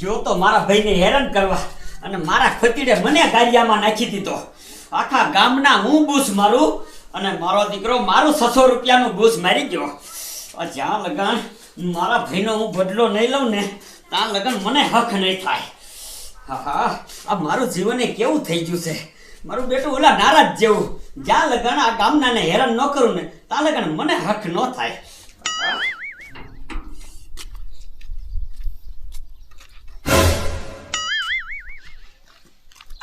જો તો મારા ભાઈને હેરાન કરવા અને મારા ખતીડે મને ગાડિયામાં નાખી દીધો. આખા ગામના હું બૂસ મારું અને મારો દીકરો મારું છસો રૂપિયાનું બૂસ મારી ગયો. જ્યાં લગન મારા ભાઈનો હું બદલો નહીં લઉં ને, ત્યાં લગન મને હક નહીં થાય. હા આ મારું જીવન કેવું થઈ ગયું છે? મારું બેટું ઓલા નારાજ જેવું. જ્યાં લગન આ ગામનાને હેરાન ન કરું ને, ત્યાં લગન મને હક ન થાય.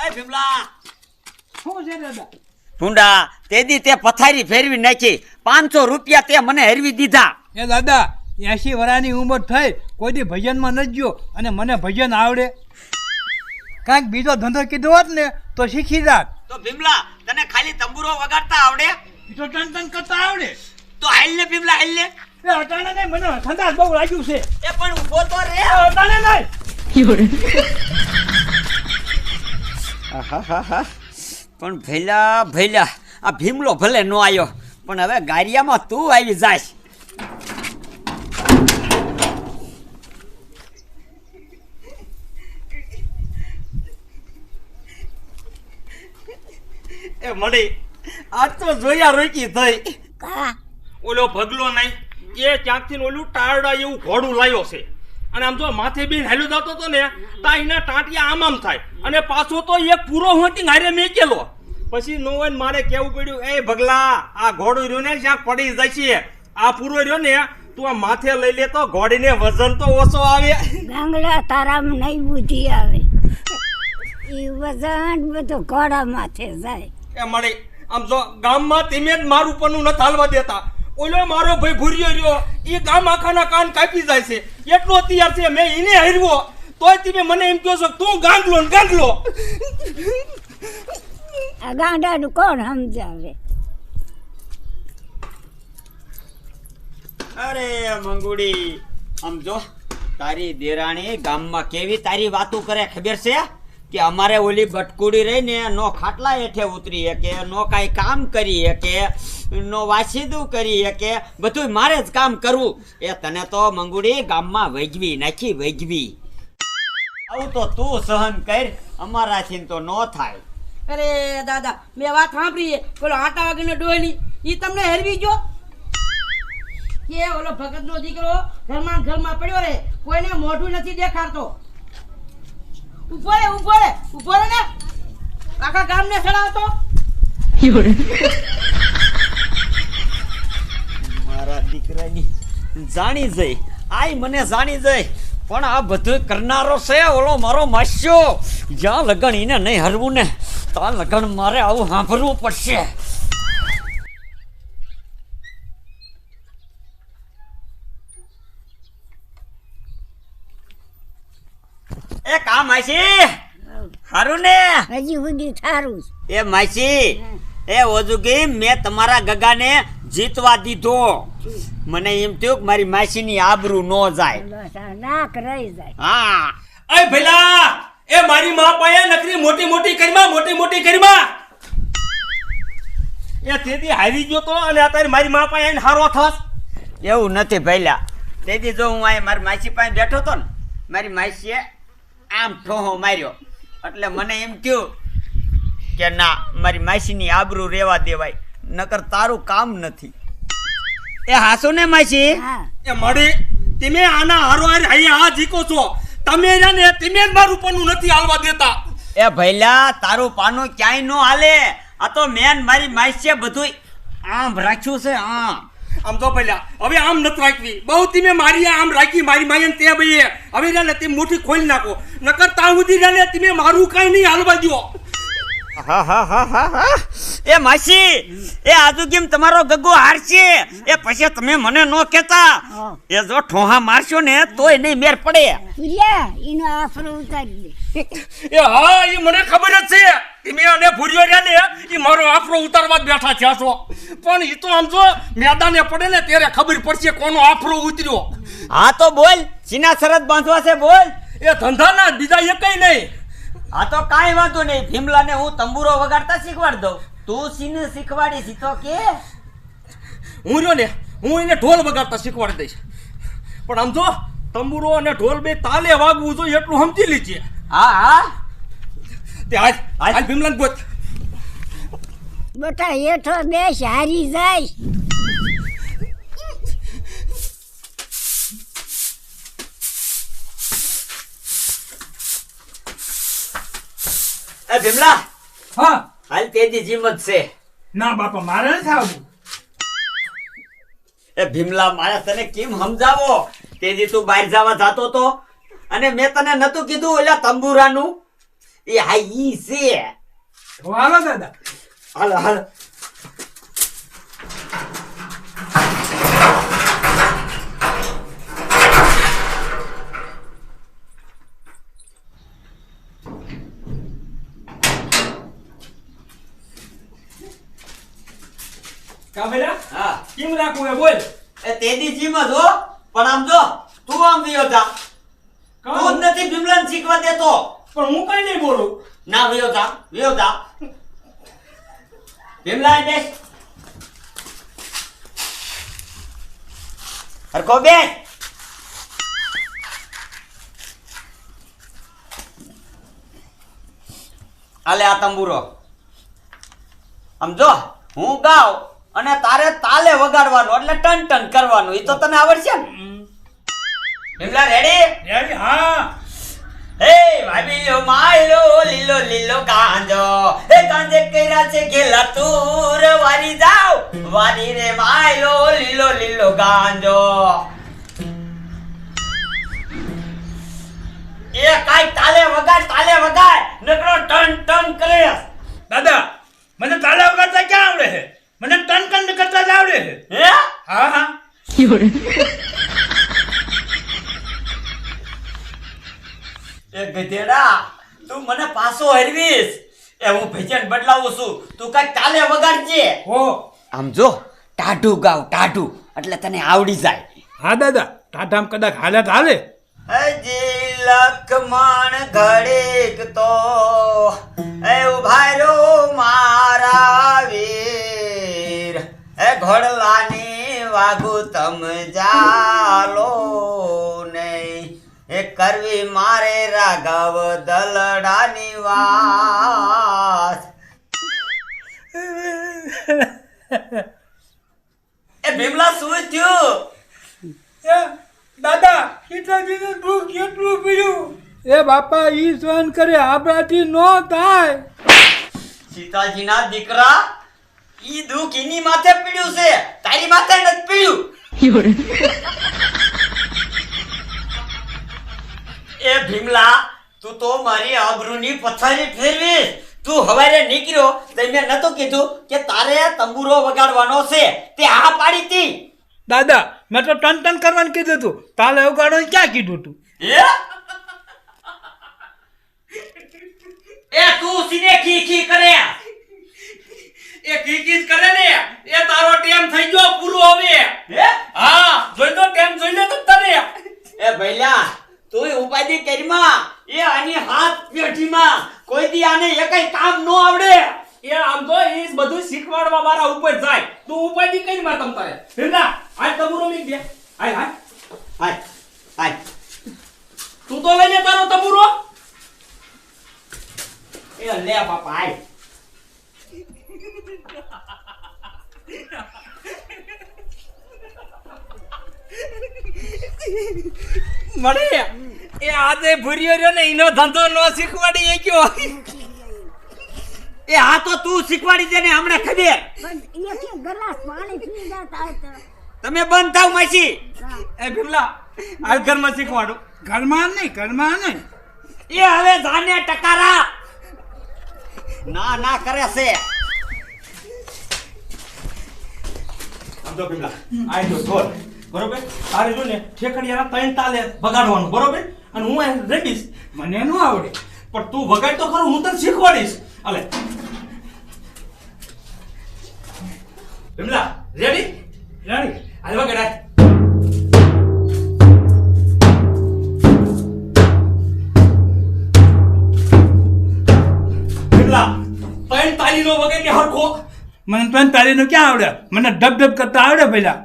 એ ભીમલા! શું છે દાદા? ભૂંડા તેદી તે પથારી ફેરવી નાખી. પાંચસો રૂપિયા તે મને હેરવી દીધા. એ દાદા એસી વરાની ઉંમર થઈ કોઈ દી ભજનમાં ન ગયો અને મને ભજન આવડે. કાંઈક બીજો ધંધો કીધો હોત ને તો શીખી જાત. તો ભીમલા તને ખાલી તંબુરો વગાડતા આવડે? તો ટન ટન કરતા આવડે. તો હાલ ને ભીમલા હાલ ને. એ અટાણે નહીં મને ઠંડા બહુ લાગ્યું છે. એ પણ ઊભો તો રે. અટાણે નહીં. પણ ભૈલા ભેલા આ ભીમલો ભલે નો આવ્યો પણ હવે ગારિયામાં તું આવી જાય એ મળી આજ તો જોયા રોકી થઈ. ઓલો ભગલો નહીં એ ક્યાંકથી ઓલું ટારડા એવું ઘોડું લાવ્યો છે. અને આમ જો માથે બેન હેલું જતો હતો ને તા એના ટાંટિયા આમ આમ થાય. અને પાછો તો એક પૂરો હોતી હારે મેકેલો. પછી નો હોય મારે કેવું પડ્યું એ ભગલા આ ઘોડું રહ્યું ને જ્યાં પડી જશે આ પૂરો રહ્યો ને તું આ માથે લઈ લે તો ઘોડીને વજન તો ઓછો આવે. ગાંગડા તારામ નહીં બુદ્ધિ આવે. એ વજન બધું ઘોડા માથે જાય. એ મળી આમ જો ગામમાં તમે જ મારું પનું ન હાલવા દેતા. ઓલો મારો ભાઈ ભૂર્યો રહ્યો એ ગામ આખાના કાન કાપી જાય છે. એટલો તૈયાર છે મેં એને હરવો તોય તમે મને એમ કહો છો તું ગાંગલો ને ગાંગલો. આ ગાંડાનું કોણ સમજાવે? અરે મંગુડી સમજો તારી દેરાણી ગામમાં કેવી તારી વાતો કરે ખબર છે? કે અમારે ઓલી બટકુડી રહીને નો ખાટલા હેઠે ઉતરી કે નો કાંઈ કામ કરી કે નો વાસીદું કરી કે બધું મારે જ કામ કરવું. એ તને તો મંગુડી ગામમાં વૈજવી નાખી વૈજવી. આવું તો તું સહન કર અમારાથી તો નો થાય. અરે દાદા મેં વાત સાંભળી. પેલો આટા વાગીનો ડોહલી એ તમને હેરવી જો કે ઓલો ભગતનો દીકરો ઘરમાં ને ઘરમાં પડ્યો રે કોઈને મોઢું નથી દેખાડતો. ઊભો રે ઊભો રે ઊભો રે ને. આખા ગામને સડાવતો મારા દીકરાની જાણી જઈ. આઈ મને જાણી જઈ. પણ આ બધું કરનારો છે ઓલો મારો માસ્યો. જ્યાં લગન એને નહીં હરવું ને ત્યાં લગન મારે આવું સાંભળવું પડશે. એ કા માસી? હારું ને? હજી સુધી સારું. એ માસી એ ઓજુગી મેં તમારા ગગાને જીતવા દીધો. મને એમ થયું કે મારી માસીની આબરૂ ન જાય. નાક રહી જાય. હા. એ ભેલા એ મારી મા પાસે નકરી મોટી મોટી કરીમાં મોટી મોટી કરીમાં. એ તેથી હારી ગયો તો અને અત્યારે મારી મા પાસે એને હારો થસ એવું નથી ભૈલા તેથી જો હું અહીં મારી માસી પાસે બેઠો હતો ને મારી માસીએ આમ ઠોહો માર્યો. એટલે મને એમ થયું કે ના મારી માસીની આબરૂ રેવા દેવાય. નકર તારું કામ નથી. એ હાસો ને માસી? એ મળી તમે આના હારો અહીંયા આ જીકો છો. તમે ને તમે જ મારું પન્નું નથી હાલવા દેતા. એ ભૈલા તારું પાનું ક્યાંય નો હાલે. આ તો મેન મારી માસીએ બધું આમ રાખ્યું છે આમ. આમ તો પહેલા હવે આમ નથી રાખવી. બહુ તમે મારી આમ રાખી મારી માયન તે ભાઈએ હવે રહ્યા ને મોટી મુઠ્ઠી ખોલી નાખો. નકર ત્યાં સુધી ને તમે મારું કાંઈ નહીં હાલવા દો હા હા હા હા હા. એ માસી એ આજુ કેમ તમારો ગગો હારશે? એ પછી તમે મને નો કહેતા. એ જો ઠોહા મારશો ને તોય નહીં મેર પડે. ભૂરિયા એનો આફરો ઉતારી દે. એ હા એ મને ખબર જ છે. મેં અને ભૂર્યો રહ્યા ને એ મારો આફરો ઉતારવા જ બેઠા થયા છો પણ એ તો આમ જો મેદાને પડે ને ત્યારે ખબર પડશે કોનો આફરો ઉતર્યો. હા તો બોલ સીના શરત બાંધવા છે બોલ. એ ધંધાના બીજા એકઈ નહીં. હા તો કાંઈ વાંધો નહીં. ભીમલાને હું તંબુરો વગાડતા શીખવાડ દઉં. તું સીને શીખવાડી તો કે. હું રહ્યો ને હું એને ઢોલ વગાડતા શીખવાડી દઈશ. પણ આમ જો તંબુરો અને ઢોલ બે તાલે વાગવું જોઈએ એટલું સમજી લીજે. હા હા. તે આજ આજ ભીમલાને ગોત. બેટા હેઠો બેસ હારી જાય. એ ભીમલા. હા. હાલ તેજી જીમત છે. ના બાપા મારે નથી આવવું. એ ભીમલા મારે તને કેમ સમજાવો? તેજી તું બહાર જવા જાતો તો? અને મેં તને નતું કીધું ઓલા તંબુરાનું. એ હા ઈ છે. હાલો દાદા. હાલ હાલ. કા બેટા હા. કેમ રાખું એ બોલ. એ તેજી જીમત હો. પણ આમ જો તું આમ વિયો જા તું જ નથી ભીમલાને શીખવા દેતો. પણ હું કઈ નહીં બોલું. ના વિયો જા વિયો જા ભીમલા અહીં બેસ હરખો બેસ આલે આ તંબુરો. આમ જો હું ગાવ. અને તારે તાલે વગાડવાનું એટલે ટન ટન કરવાનું. એ તો તને આવડશે ને? ભીમલા રેડી રેડી હા. હે ભાભીલો માયલો લીલો લીલો ગાંજો હે કાંજે કર્યા છે ગેલા તુર વારી જાવ. વારી રે માયલો લીલો લીલો ગાંજો એ કાઈ તાલે વગાડ તાલે વગાડ. નકરો ટન ટન કરે. દાદા મને તાલે વગાડતા ક્યાં આવડે છે? મને ટન ટન કરતા જ આવડે છે. હે? હા હા. એ ગધેડા તું મને પાછો હરવીશ. એ હું ભજન બદલાવું છું. તું કઈ તાલે વગાડજે. હો. આમ જો ટાઢું ગાવ ટાઢું. એટલે તને આવડી જાય. હા દાદા ટાઢામ કદાચ હાલત હાલે. હજી લખમણ ઘડેક તો એ ઉભારો મારા વીર એ ઘોડલાની વાગુ તમ જાલો નહીં. એ કરવી મારે રાઘવ દલડાની વાત. એ ભીમલા શું થયું? એ દાદા સીતાજીનું દુઃખ કેટલું પીડ્યું? એ બાપા ઈ સહન કરે આપણાથી નો થાય. સીતાજીના દીકરા? ઈ દુઃખ એની માથે પીડ્યું છે. તારી માથે નથી પીડ્યું એ ભીમલા તું તો મારી આબરૂની પથારી ફેરવીશ. તું હવારે નીકળ્યો તો મેં નતું કીધું કે તારે તંબુરો વગાડવાનો છે. તે હા પાડી તી. દાદા મેં તો ટન ટન કરવાનું કીધું તું. તાલે ઉગાડો ક્યાં કીધું તું? એ એ તું સીને ખી ખી કરે. એ કીકીજ કરે ને. એ તારો ટેમ થઈ ગયો પૂરો હવે. હે? હા જોઈ તો ટેમ જોઈ લે તો તને. એ ભૈલા તું ઉપાધિ કરીમાં. એ આની હાથ પેઢીમાં. કોઈ દી આને એકય કામ નો આવડે. એ આમ તો એ બધું શીખવાડવા મારા ઉપર જાય. તું ઉપાય કઈ માં તમ તારે. હિરલા આજ તબુરો મી દે. હાય હાય. હાય હાય. તું તો લઈને તારો તબુરો. એ લે બાપા હાય. મળે? એ આજે ભૂર્યો રહ્યો ને એનો ધંધો ન શીખવાડી એ કયો? એ આ તો તું શીખવાડી દે ને હમણાં ખબર. તમે બંધ થાવ માસી. એ ભીમલા આ ઘરમાં શીખવાડું. ઘરમાં નહીં ઘરમાં નહીં. એ હવે જાને ટકારા. ના ના કરે છે. આમ તો ભીમલા આ તો ઢોલ બરોબર? તારે જો ને ઠેકડિયાના ત્રણ તાલે વગાડવાનું બરોબર? અને હું રેડીશ. મને ન આવડે. પણ તું વગાડ તો ખરું હું તને શીખવાડીશ. અલે વિમલા રેડી રેડી હાલ વગાડાય મને ત્રણ તાલીનો ક્યાં આવડે? મને ડબ ડબ કરતા આવડે પેલા.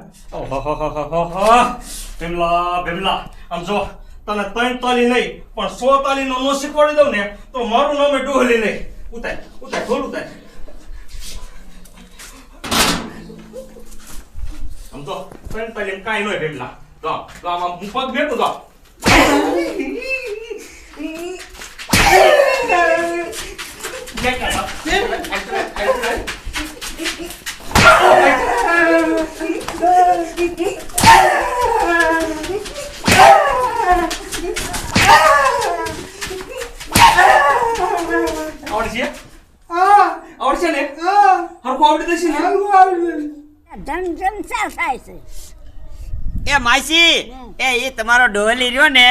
ભીમલા ભીમલા આમ જો તને ત્રણ તાલી નહીં પણ સો તાલી નો નો શીખવાડી દઉં ને તો મારું નામે ડોહલી નહીં. ઉતાર ઉતાર ઢોલ ઉતાર. આમ જો ત્રણ તાલી કાંઈ નહીં ભેગલા જો જો આમ હું પગ ભેગું જો આવડશે આવડશે ને હરખું આવડી જશે ને ધન જલસા થાય છે એ માસી. એ તમારો ડોલી રહ્યો ને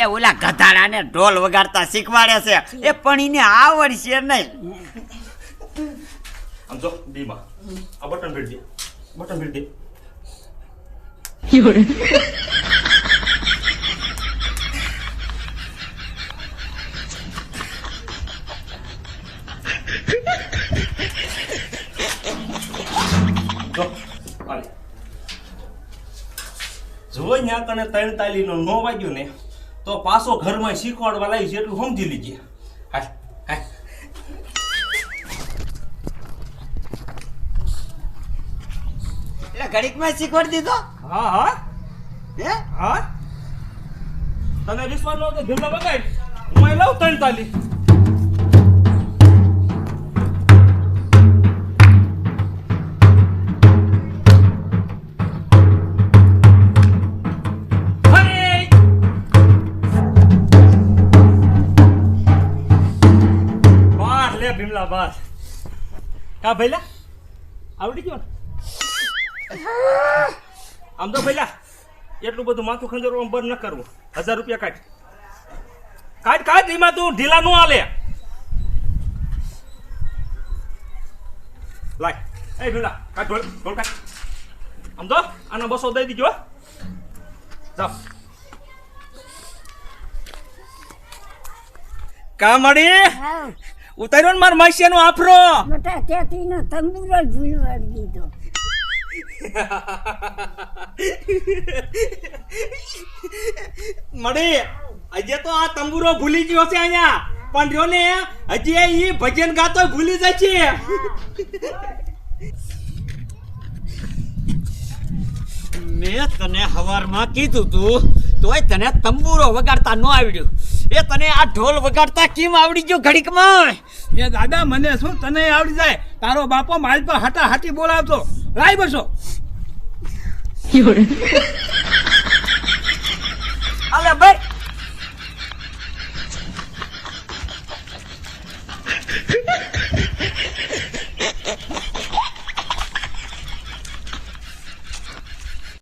એ ઓલા ગધાડાને ઢોલ વગાડતા શીખવાડે છે. એ પણ એને આવડશે નહીં. આમ જો દીમાં આ બટન ભેટ દે બટન ભેટ દે જો હાલે જો ત્યાં કને ત્રણ તાલીનો નો વાગ્યું ને તો પાછો ઘરમાં શીખવાડવા લાવી છે એટલું સમજી લીજે. હાલ હાલ એટલે ઘડીકમાં શીખવાડી દીધો? હા હા. હે? હા. તને વિશ્વાસ નો તો ધીમા બગાડ. હું લઉં ત્રણ તાલી કા ભઈલા આવડી ગયો આમ તો ભઈલા એટલું બધું માથું ખંજરવાનું બંધ ન કરવું. હજાર રૂપિયા કાઢ. કાઢ કાઢ એમાં તું ઢીલા નો આલે લાય. એ ભીલા કાઢ ઢોલ ઢોલ કાઢ. આમ તો આના બસો દઈ દીજો હો. જાઓ. કામડી? હાવ ઉતાર્યો ને માર માસિયાનો આફરો. ત્યાંથી નો તંબુરો જ ભૂલવાડી દીધો. મળી હજી તો આ તંબુરો ભૂલી ગયો છે અહીંયા. પણ રહ્યો ને હજી એ ભજન ગાતો ભૂલી જાય છે. મેં તને હવારમાં કીધું તું તોય તને તંબુરો વગાડતા ન આવડ્યું. એ તને આ ઢોલ વગાડતા કેમ આવડી ગયો ઘડીકમાં? એ દાદા મને શું તને આવડી જાય? તારો બાપો મારી પર હાટા હાટી બોલાવતો. લાઈ બસો. અલે ભાઈ